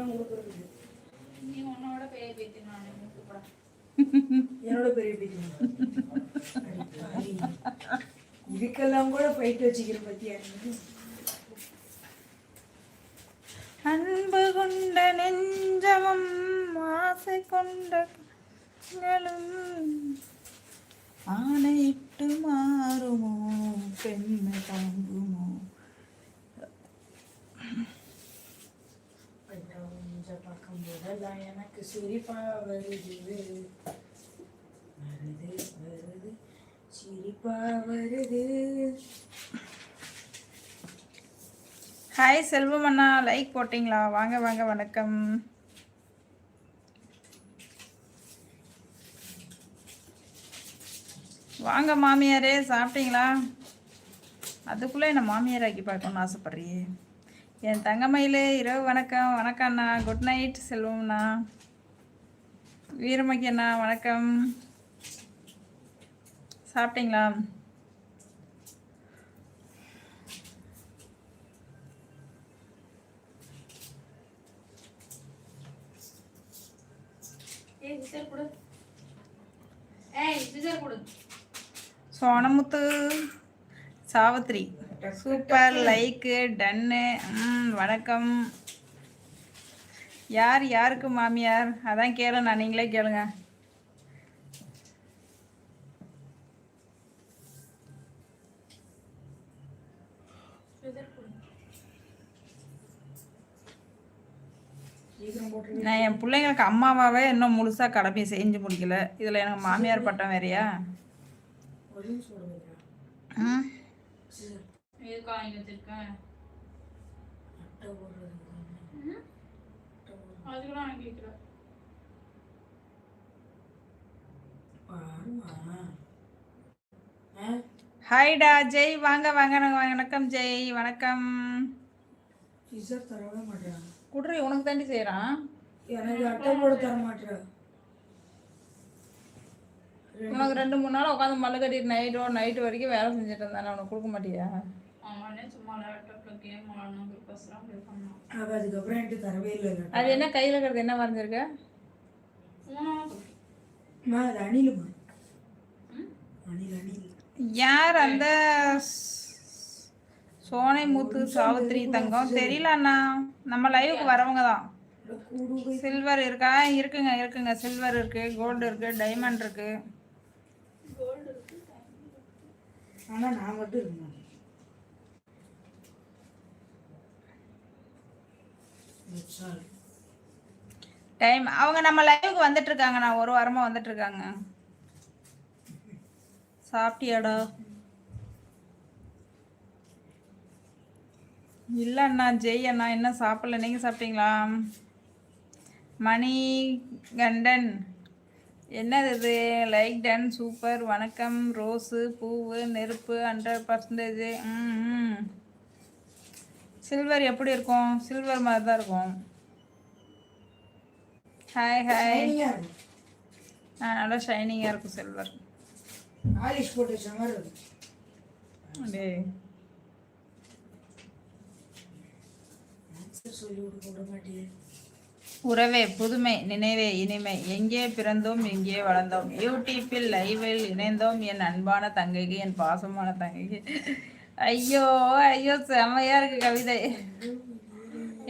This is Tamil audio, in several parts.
தான் கொடுக்குறது. நீ உன்னோட பெரிய பேத்தி நான் கூப்பிட என்னோட பெரிய பேட்டி இதுக்கெல்லாம் கூட ஃபைட் வச்சுக்கிற பத்தியா? அன்பு கொண்ட நெஞ்சமும் ஆசை கொண்ட ஆணையிட்டு மாறுமோ? பெண்ணை தாங்குமோ? இதெல்லாம் எனக்கு சிரிப்பா வருது வருது வருது சிரிப்பா வருது. ஹாய் செல்வம் அண்ணா லைக் போட்டிங்களா? வாங்க வாங்க வணக்கம். வாங்க மாமியாரே சாப்பிட்டீங்களா? அதுக்குள்ளே என்ன மாமியார் ஆக்கி பார்க்கணும்னு ஆசைப்பட்றியே? என் தங்கமயிலே இரவு வணக்கம். வணக்கம் அண்ணா. Good night செல்வம்ண்ணா. வீரமகி அண்ணா வணக்கம். சாப்பிட்டீங்களா? Sonamuthu Savitri super like done ம் வணக்கம். யார் யாருக்கு மாமியார்? அதான் கேளு நான் நீங்களே கேளுங்க. நான் என் பிள்ளைங்களுக்கு அம்மாவாவே இன்னும் முழுசாக கடமையை செஞ்சு முடிக்கல. இதில் எனக்கு மாமியார் பட்டம் வேறையா. ம். எதுக்கு வாங்கி வச்சிருக்கேன். அதுக்கெல்லாம் வாங்கி வைக்கிறேன்? ஹாய்டா ஜெய். வாங்க வாங்க வணக்கம் ஜெய். வணக்கம். குட்ரி உனக்கு தாண்டி செய்கிறான் எனக்கு அட்டை போட தர மாட்டேன். உனக்கு ரெண்டு மூணு நாள் உட்காந்து மல்லு கட்டிட்டு நைட்டோ நைட்டு வரைக்கும் வேலை செஞ்சுட்டு இருந்தானே உனக்கு கொடுக்க மாட்டியா? அதுக்கப்புறம் என்கிட்ட தரவே இல்லை அது என்ன கையில் இருக்கிறது என்ன அது அணிலுமா அணில் அணில். யார் அந்த சோனை முத்து சாவித்ரி தங்கம்? தெரியல அண்ணா. நம்ம லைவுக்கு வரவங்க தான். சில்வர் இருக்கா? இருக்குங்க இருக்குங்க. சில்வர் இருக்கு கோல்டு இருக்கு டைமண்ட் இருக்கு. ஆனா நான் மட்டும் இருக்க டைம் அவங்க நம்ம லைவுக்கு வந்துட்டு இருக்காங்க நான் ஒரு வாரமா வந்துட்டு இருக்காங்க சாப்பிட்டியாடா? இல்ல அண்ணா ஜெய் அண்ணா என்ன சாப்பிடல? நீங்க சாப்பிட்டீங்களா? மணி கண்டன் என்னது இது? லைக் டன் சூப்பர் வணக்கம். ரோஸு பூவு நெருப்பு ஹண்ட்ரட் பர்சன்டேஜ் ம் சில்வர் எப்படி இருக்கும்? சில்வர் மாதிரி தான் இருக்கும். ஹாய் ஹாய் ஆ நல்லா ஷைனிங்காக இருக்கும் சில்வர் polish போட்டு வச்ச மாதிரி இருக்கும். உறவே புதுமை நினைவே இனிமை. எங்கே பிறந்தோம் எங்கே வளர்ந்தோம்? யூடியூப்பில் லைவில் இணைந்தோம் என் அன்பான தங்கைக்கு என் பாசமான தங்கைக்கு. ஐயோ ஐயோ செம்மையா இருக்கு கவிதை.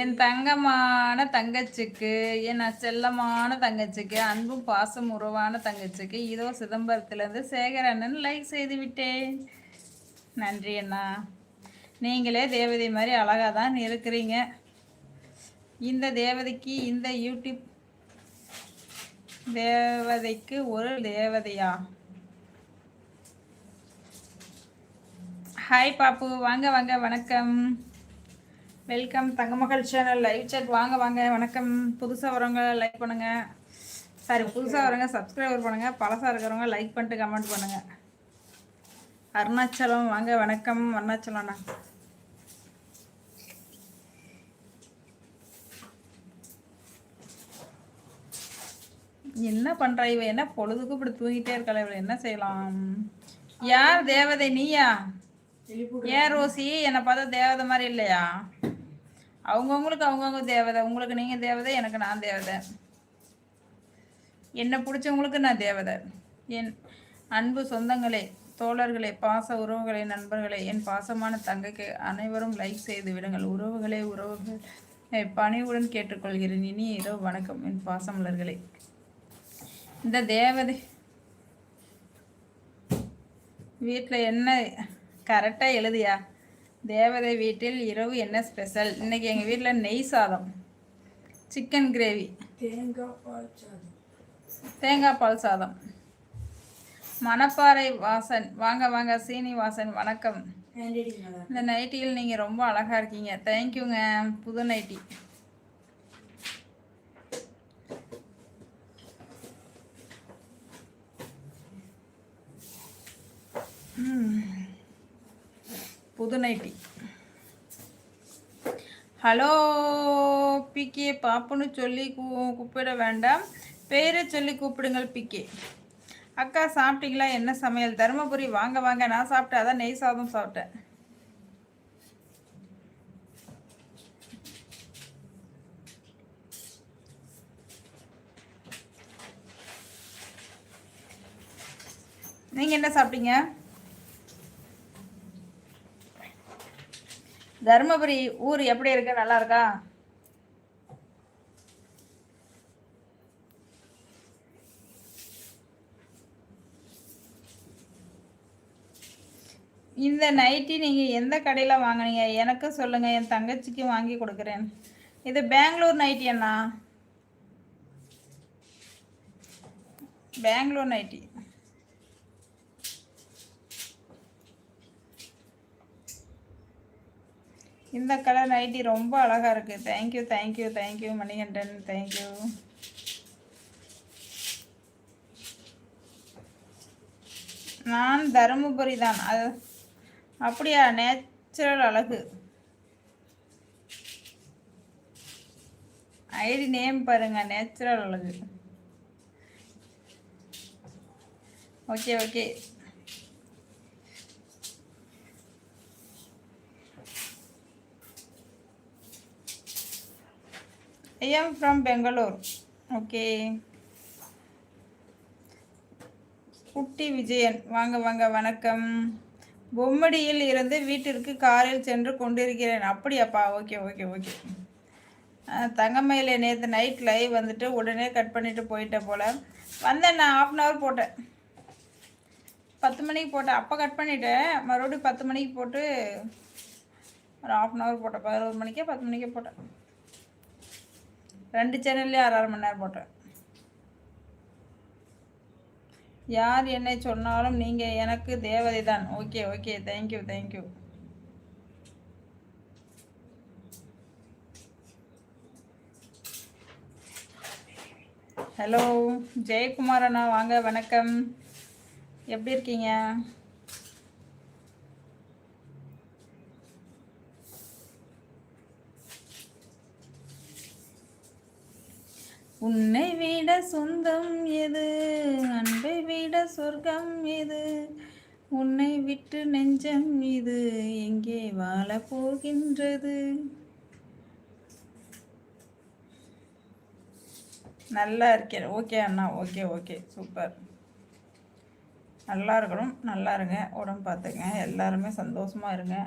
என் தங்கமான தங்கச்சிக்கு என் செல்லமான தங்கச்சிக்கு அன்பும் பாசம் உறவான தங்கச்சிக்கு இதோ சிதம்பரத்திலிருந்து சேகர் அண்ணன் லைக் செய்து விட்டேன் நன்றி அண்ணா. நீங்களே தேவதை மாதிரி அழகாக தான் இருக்கிறீங்க. இந்த தேவதைக்கு இந்த யூடியூப் தேவதைக்கு ஒரு தேவதையா? ஹாய் பாப்பு வாங்க வாங்க. வணக்கம். Welcome Thangamagal channel live chat வாங்க வாங்க. வணக்கம். புதுசாக வரவங்க லைக் பண்ணுங்க. சாரி புதுசாக வரவங்க சப்ஸ்கிரைபர் பண்ணுங்க. பழசாக இருக்கிறவங்க லைக் பண்ணிட்டு கமெண்ட் பண்ணுங்க. அருணாச்சலம். வாங்க வணக்கம். அருணாச்சலம் அண்ணா. என்ன பண்ணுறா இவ? என்ன பொழுதுக்கு இப்படி தூங்கிட்டே இருக்கல இவள் என்ன செய்யலாம்? யார் தேவதை? நீயா? ஏன் ரோசி? என்னை பார்த்தா தேவதை மாதிரி இல்லையா? அவங்கவுங்களுக்கு அவங்கவுங்க தேவதை. உங்களுக்கு நீங்கள் தேவதை எனக்கு நான் தேவதை. என்னை பிடிச்சவங்களுக்கு நான் தேவதை. என் அன்பு சொந்தங்களே தோழர்களே பாச உறவுகளே நண்பர்களே என் பாசமான தங்கைக்கு அனைவரும் லைக் செய்து விடுங்கள். உறவுகளே உறவுகள் பணிவுடன் கேட்டுக்கொள்கிறேன். இனி இரவு வணக்கம் என் பாசமலர்களே. இந்த தேவதை வீட்டில் என்ன கரெக்டாக எழுதியா? தேவதை வீட்டில் இரவு என்ன ஸ்பெஷல் இன்னைக்கு எங்கள் வீட்டில் நெய் சாதம். சிக்கன் கிரேவி தேங்காய் பால் சாதம். தேங்காய் பால் சாதம். மணப்பாறை வாசன். வாங்க வாங்க சீனிவாசன் வணக்கம். இந்த நைட்டியில் நீங்கள் ரொம்ப அழகாக இருக்கீங்க. தேங்க்யூங்க புது நைட்டி. ம். புது நைட்டி ஹலோ பிகே பாப்புன்னு சொல்லி கூ கூப்பிட வேண்டாம். பேரை சொல்லி கூப்பிடுங்கள் பிகே. அக்கா சாப்பிட்டீங்களா? என்ன சமையல்? தருமபுரி வாங்க வாங்க. நான் சாப்பிட்டேன். அதான் நெய் சாதம் சாப்பிட்டேன். நீங்கள் என்ன சாப்பிட்டீங்க? தருமபுரி ஊர் எப்படி இருக்கு? நல்லா இருக்கா? இந்த நைட்டி நீங்கள் எந்த கடையில் வாங்குனீங்க? எனக்கும் சொல்லுங்கள் என் தங்கச்சிக்கு வாங்கி கொடுக்குறேன். இது பெங்களூர் நைட்டி அண்ணா. பெங்களூர் நைட்டி இந்த கலர் நைட்டி ரொம்ப அழகாக இருக்குது thank you thank you thank you Manikandan. Thank you நான் தருமபுரி தான். அது அப்படியா? நேச்சுரல் அழகு. ஐடி நேம் பாருங்க. நேச்சுரல் அழகு. Okay okay I am from Bangalore okay குட்டி விஜயன். வாங்க வாங்க வணக்கம். பொம்மடியில் இருந்து வீட்டிற்கு காரில் சென்று கொண்டிருக்கிறேன். அப்படியாப்பா? ஓகே ஓகே ஓகே தங்கமயில நேற்று நைட் லைவ் வந்துட்டு உடனே கட் பண்ணிட்டு போயிட்டேன் போல். வந்தேன் நான் ஆஃப் அன் ஹவர் போட்டேன். பத்து மணிக்கு போட்டேன். அப்போ கட் பண்ணிட்டேன். மறுபடியும் பத்து மணிக்கு போட்டு ஒரு ஆஃப் அன் ஹவர் போட்டேன். பதினோரு மணிக்கே பத்து மணிக்கே போட்டேன். ரெண்டு சேனல்லையும் அரை அரை மணி நேரம் போட்டேன். யார் என்னை சொன்னாலும் நீங்கள் எனக்கு தேவதை தான். Okay okay thank you thank you hello Jayakumar அண்ணா வாங்க. வணக்கம். எப்படி இருக்கீங்க? உன்னை விட சொந்தம் எது? அன்பை விட சொர்க்கம் எது? உன்னை விட்டு நெஞ்சம் இது எங்கே வாழ போகின்றது? நல்லா இருக்கேன். ஓகே அண்ணா ஓகே ஓகே. சூப்பர். நல்லா இருக்கணும். நல்லா இருங்க. உடம்பு பார்த்துங்க எல்லாருமே சந்தோஷமா இருங்க.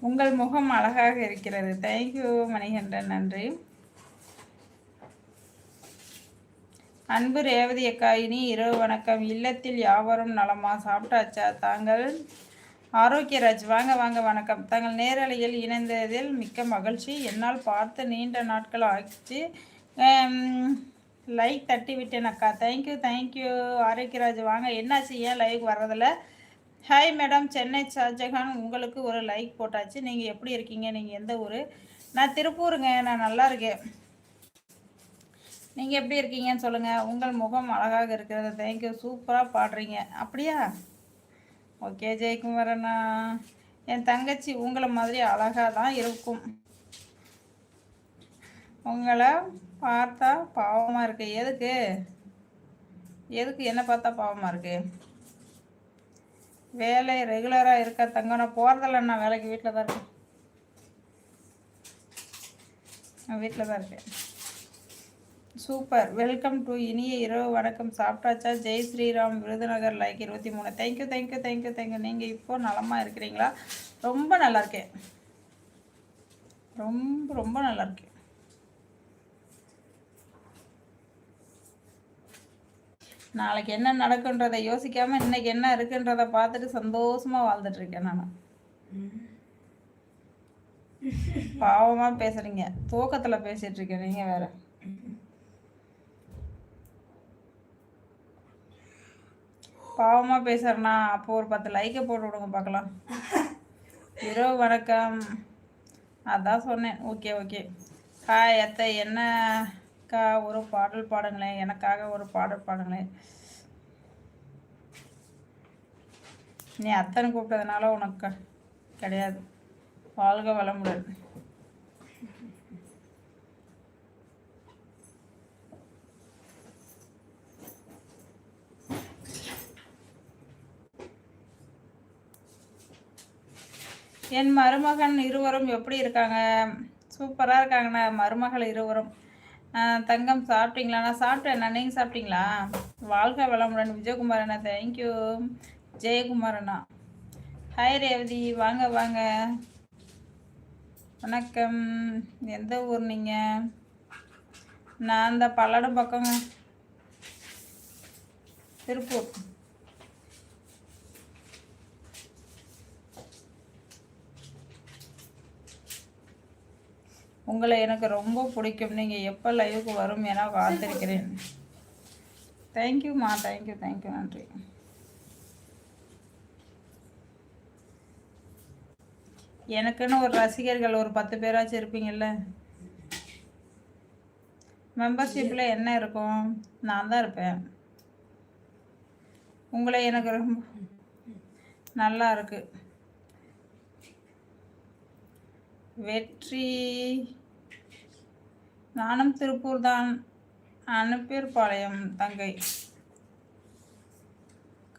உங்கள் முகம் அழகாக இருக்கிறது. Thank you Manikandan. நன்றி. அன்பு ரேவதி அக்கா இனி இரவு வணக்கம். இல்லத்தில் யாவரும் நலமா? சாப்பிட்டாச்சா? தாங்கள் ஆரோக்கியராஜ் வாங்க வாங்க வணக்கம். தங்கள் நேரலையில் இணைந்ததில் மிக்க மகிழ்ச்சி. என்னால் பார்த்து நீண்ட நாட்கள் ஆகிச்சு. லைக் தட்டி விட்டேன் அக்கா. தேங்க்யூ தேங்க்யூ ஆரோக்கியராஜ் வாங்க. என்னாச்சு? ஏன் லைவ் வர்றதில்ல? ஹாய் மேடம் சென்னை ஷாஜகான் உங்களுக்கு ஒரு லைக் போட்டாச்சு. நீங்கள் எப்படி இருக்கீங்க? நீங்கள் எந்த ஊர்? நான் திருப்பூருங்க. நான் நல்லா இருக்கேன். நீங்கள் எப்படி இருக்கீங்கன்னு சொல்லுங்கள் உங்கள் முகம் அழகாக இருக்கிறது. தேங்க்யூ சூப்பராக பாடுறீங்க. அப்படியா? ஓகே ஜெயக்குமார் அண்ணா என் தங்கச்சி உங்களை மாதிரி அழகாக தான் இருக்கும். உங்களை பார்த்தா பாவமாக இருக்கு. எதுக்கு? எதுக்கு? என்ன பார்த்தா பாவமாக இருக்குது வேலை ரெகுலராக இருக்கா தங்க நான் போகிறதில்ல நான் வேலைக்கு வீட்டில் தான் இருக்கேன். நான் வீட்டில் தான் இருக்கேன். சூப்பர். வெல்கம் டு இனிய இரவு வணக்கம். சாப்பிட்டாச்சா? ஜெய் ஸ்ரீராம் விருதுநகர் லைக் இருபத்தி மூணு. தேங்க்யூ தேங்க்யூ தேங்க்யூ தேங்க்யூ நீங்கள் இப்போ நலமாக இருக்கிறீங்களா? ரொம்ப நல்லா இருக்கேன். ரொம்ப ரொம்ப நல்லா இருக்கேன். நாளைக்கு என்ன நடக்குன்றதை யோசிக்காம இன்னைக்கு என்ன இருக்குன்றத பார்த்துட்டு சந்தோஷமா வாழ்ந்துட்டு இருக்கேன் நான். பாவமா பேசுறீங்க. தூக்கத்துல பேசிட்டு இருக்கேன் நீங்க வேற. பாவமா அப்போ ஒரு பத்து லைக்கை போட்டு விடுங்க பார்க்கலாம். இரவு வணக்கம். அதான் சொன்னேன். ஓகே ஓகே ஹாய் அத்தை அக்கா ஒரு பாடல் பாடுங்களேன் எனக்காக ஒரு பாடல் பாடுங்களேன். நீ அத்தனை கூப்பிட்டதுனால உனக்கு கிடையாது. வாழ்க வளமுடன். என் மருமகன் இருவரும் எப்படி இருக்காங்க? சூப்பராக இருக்காங்கண்ணா மருமகள் இருவரும். தங்கம் சாப்பிட்டீங்களா? நான் சாப்பிட்டேன். நீங்கள் சாப்பிட்டீங்களா? வாழ்க வளமுடன். விஜயகுமார் அண்ணா தேங்க்யூ ஜெயக்குமார் அண்ணா ஹாய் ரேவதி. வாங்க வாங்க. வணக்கம். எந்த ஊர் நீங்கள் நான் இந்த பல்லடம் பக்கங்க திருப்பூர். உங்களை எனக்கு ரொம்ப பிடிக்கும். நீங்கள் எப்போ லைவுக்கு வரும் என காத்திருக்கிறேன். தேங்க்யூம்மா தேங்க்யூ தேங்க்யூ நன்றி. எனக்குன்னு ஒரு ரசிகர்கள் ஒரு பத்து பேராச்சும் இருப்பீங்கள்ல மெம்பர்ஷிப்பில் என்ன இருக்கும்? நான் தான் இருப்பேன். உங்களை எனக்கு ரொம்ப நல்லா இருக்கு. வெற்றி நானும் திருப்பூர் தான். அனுப்பீர்பாளையம் தங்கை.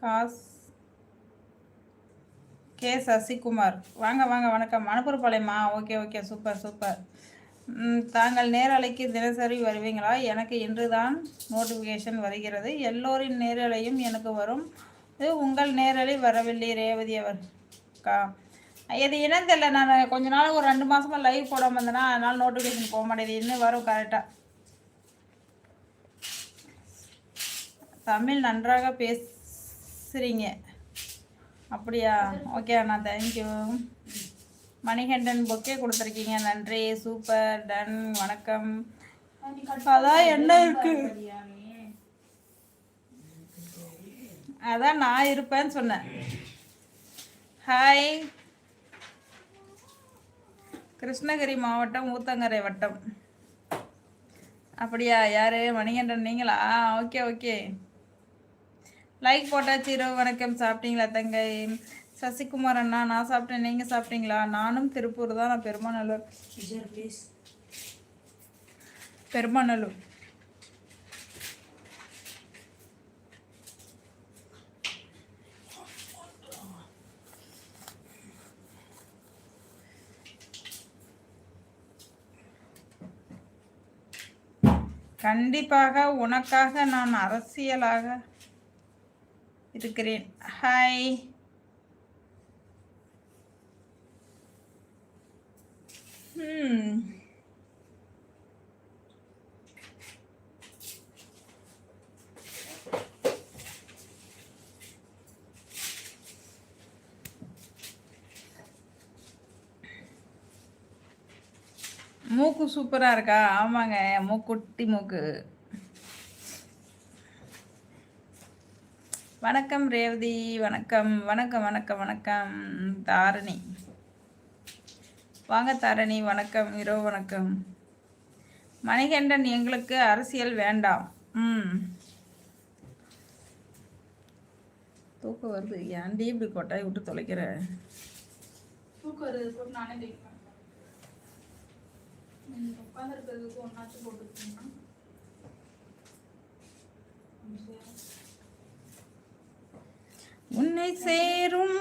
காஸ் கே சசிகுமார். வாங்க வாங்க வணக்கம். அனுப்பூர்பாளையமா ஓகே ஓகே. Super super. தாங்கள் நேரலைக்கு தினசரி வருவீங்களா? எனக்கு இன்று தான் நோட்டிஃபிகேஷன் வருகிறது. எல்லோரின் நேரலையும் எனக்கு வரும். உங்கள் நேரலை வரவில்லை ரேவதி அவர். கா இது என்னன்னு தெரியல. நான் கொஞ்ச நாள் ஒரு ரெண்டு மாதமாக லைவ் போடாமல் இருந்தேன்னா அதனால் நோட்டிஃபிகேஷன் போக மாட்டேங்குது. இன்னும் வரும் கரெக்டாக தமிழ் நன்றாக பேசுறீங்க. அப்படியா? ஓகே அண்ணா தேங்க்யூ மணிகண்டன் பொக்கே கொடுத்துருக்கீங்க. நன்றி. சூப்பர் டன் வணக்கம். அதான் என்ன இருக்கு? அதான் நான் இருப்பேன்னு சொன்னேன். ஹாய் கிருஷ்ணகிரி மாவட்டம் ஊத்தங்கரை வட்டம். அப்படியா? யாரு? மணிகண்டன் நீங்களா? Okay okay. லைக் போட்டாச்சு இரவு வணக்கம். சாப்பிட்டீங்களா தங்கை? சசிகுமார் அண்ணா நான் சாப்பிட்டேன். நீங்கள் சாப்பிட்டீங்களா? நானும் திருப்பூர் தான் நான் பெருமாநல்லூர். பெருமாநல்லூர். கண்டிப்பாக உனக்காக நான் அரசியலாக இருக்கிறேன். ஹாய் ம் hmm. மூக்கு சூப்பராக இருக்கா? ஆமாங்க மூக்குட்டி மூக்கு வணக்கம் ரேவதி. வணக்கம் வணக்கம் வணக்கம் வணக்கம். தாரணி. வாங்க தாரணி. வணக்கம் இரவு வணக்கம். மணிகண்டன் எங்களுக்கு அரசியல் வேண்டாம். ம். தூக்கம் வருது. ஏன்டி இப்படி கொட்டாய் விட்டு தொலைக்கிற? தூக்கம் வருது நானே உட்காந்துருக்கிறதுக்கு ஒன்றாச்சும் போட்டுருக்கீங்கன்னா உன்னை சேரும்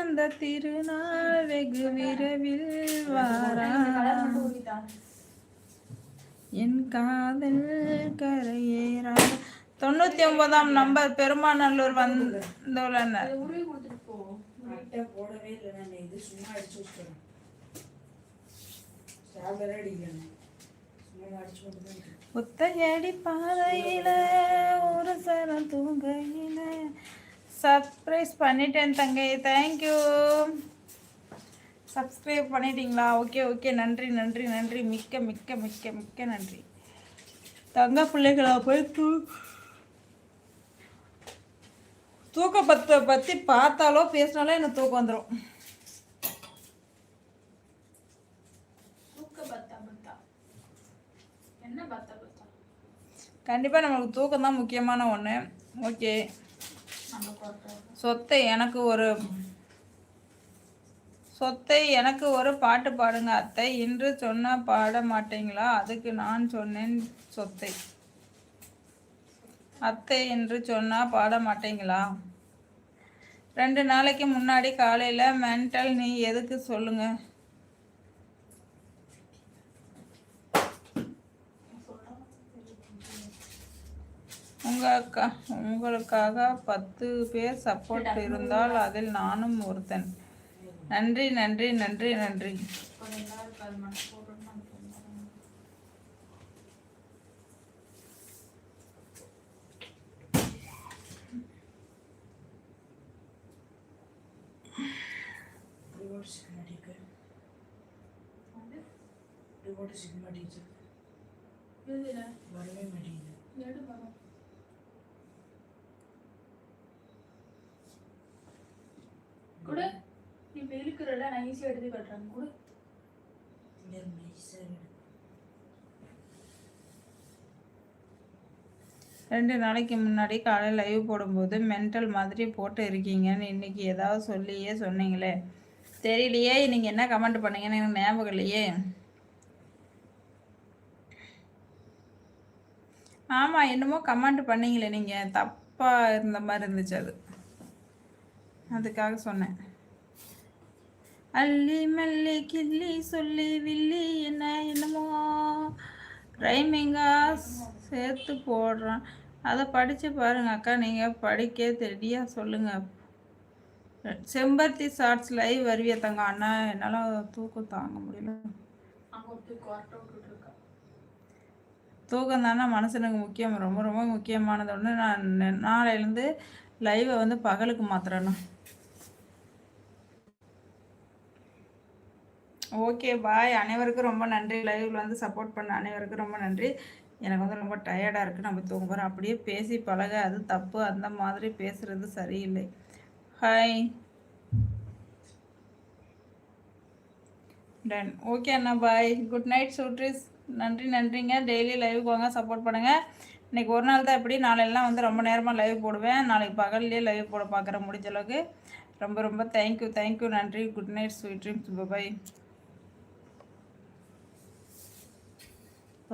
அந்த திருநாள் வெகு விரைவில் வாரா. என் காதல் கரையேறா. தொண்ணூத்தி ஒன்பதாம் நம்பர் பெருமாநல்லூர் வந்துள்ளனர். உருவி பாதையில ஒரு சரம் தூங்கையில. சர்ப்ரைஸ் பண்ணிட்டேன் தங்கை. தேங்க்யூ சப்ஸ்கிரைப் பண்ணிட்டீங்களா? ஓகே ஓகே நன்றி நன்றி நன்றி. மிக்க மிக்க மிக்க மிக்க நன்றி. தங்க பிள்ளைகளா போய் தூ தூக்க பற்றி பார்த்தாலோ பேசினாலோ எனக்கு தூக்கம் வந்துடும் தூக்க பத்தா பத்தா என்ன பத்தா பத்தா கண்டிப்பாக நம்மளுக்கு தூக்கம் தான் முக்கியமான ஒன்று ஓகே சொத்தை எனக்கு ஒரு சொத்தை எனக்கு ஒரு பாட்டு பாடுங்க அத்தை. இன்று சொன்னால் பாட மாட்டீங்களா? அதுக்கு நான் சொன்னேன் சொத்தை. அத்தை என்று சொன்னால் பாட மாட்டீங்களா? ரெண்டு நாளைக்கு முன்னாடி காலையில் மென்டல் நீ எதுக்கு சொல்லுங்கள் உங்க அக்கா உங்களுக்காக பத்து பேர் சப்போர்ட் இருந்தால் அதில் நானும் ஒருத்தன். நன்றி நன்றி நன்றி நன்றி. சிக்மா டீச்சர் வரவே மாட்டேங்குது எடு வரும் கொடு நீ இப்போ இழுக்கிறல நான் ஈஸியாக எடுத்து கட்டுறேன். கொடு. ரெண்டு நாளைக்கு முன்னாடி காலையில் லைவ் போடும்போது மென்டல் மாதிரி போட்டு இருக்கீங்கன்னு இன்னைக்கு ஏதாவது சொல்லியே சொன்னீங்களே. தெரியலையே நீங்கள் என்ன கமெண்ட் பண்ணீங்கன்னு எனக்கு ஞாபகம் இல்லையே. ஆமாம் என்னமோ கமெண்ட் பண்ணீங்களே நீங்கள் தப்பாக இருந்த மாதிரி இருந்துச்சு அது. அதுக்காக சொன்னேன். அள்ளி மல்லி கிள்ளி சொல்லி வில்லி என்ன என்னமோ ரைமிங்கா சேர்த்து போடுறான். அதை படித்து பாருங்க அக்கா நீங்கள் படிக்க தெரியா சொல்லுங்கள் செம்பருத்தி ஷார்ட்ஸ் லைவ் வருவிய தங்க அண்ணா என்னால் தூக்கம் தாங்க முடியல. தூக்கம் தானே? மனுஷனுக்கு முக்கியம். ரொம்ப ரொம்ப முக்கியமானது ஒன்று நான் நாளையிலேருந்து லைவை வந்து பகலுக்கு மாத்துறேண்ணா ஓகே பாய் அனைவருக்கும் ரொம்ப நன்றி. லைவில் வந்து சப்போர்ட் பண்ண அனைவருக்கும் ரொம்ப நன்றி. எனக்கு வந்து ரொம்ப டயர்டாக இருக்குது நம்ம தூங்குறோம். அப்படியே பேசி பழக அது தப்பு அந்த மாதிரி பேசுகிறது சரியில்லை. ஹாய் டன் ஓகே அண்ணா பாய் குட் நைட் சூட்ரிஸ் நன்றி நன்றிங்க. டெய்லி லைவுக்கு வாங்க சப்போர்ட் பண்ணுங்கள் இன்றைக்கி ஒரு நாள் தான் எப்படி நாளையெல்லாம் வந்து ரொம்ப நேரமாக லைவ் போடுவேன். நாளைக்கு பகல்லையே லைவ் போட பார்க்குறேன் முடிஞ்ச அளவுக்கு. ரொம்ப ரொம்ப தேங்க்யூ தேங்க்யூ நன்றி. Good night sweet dreams bye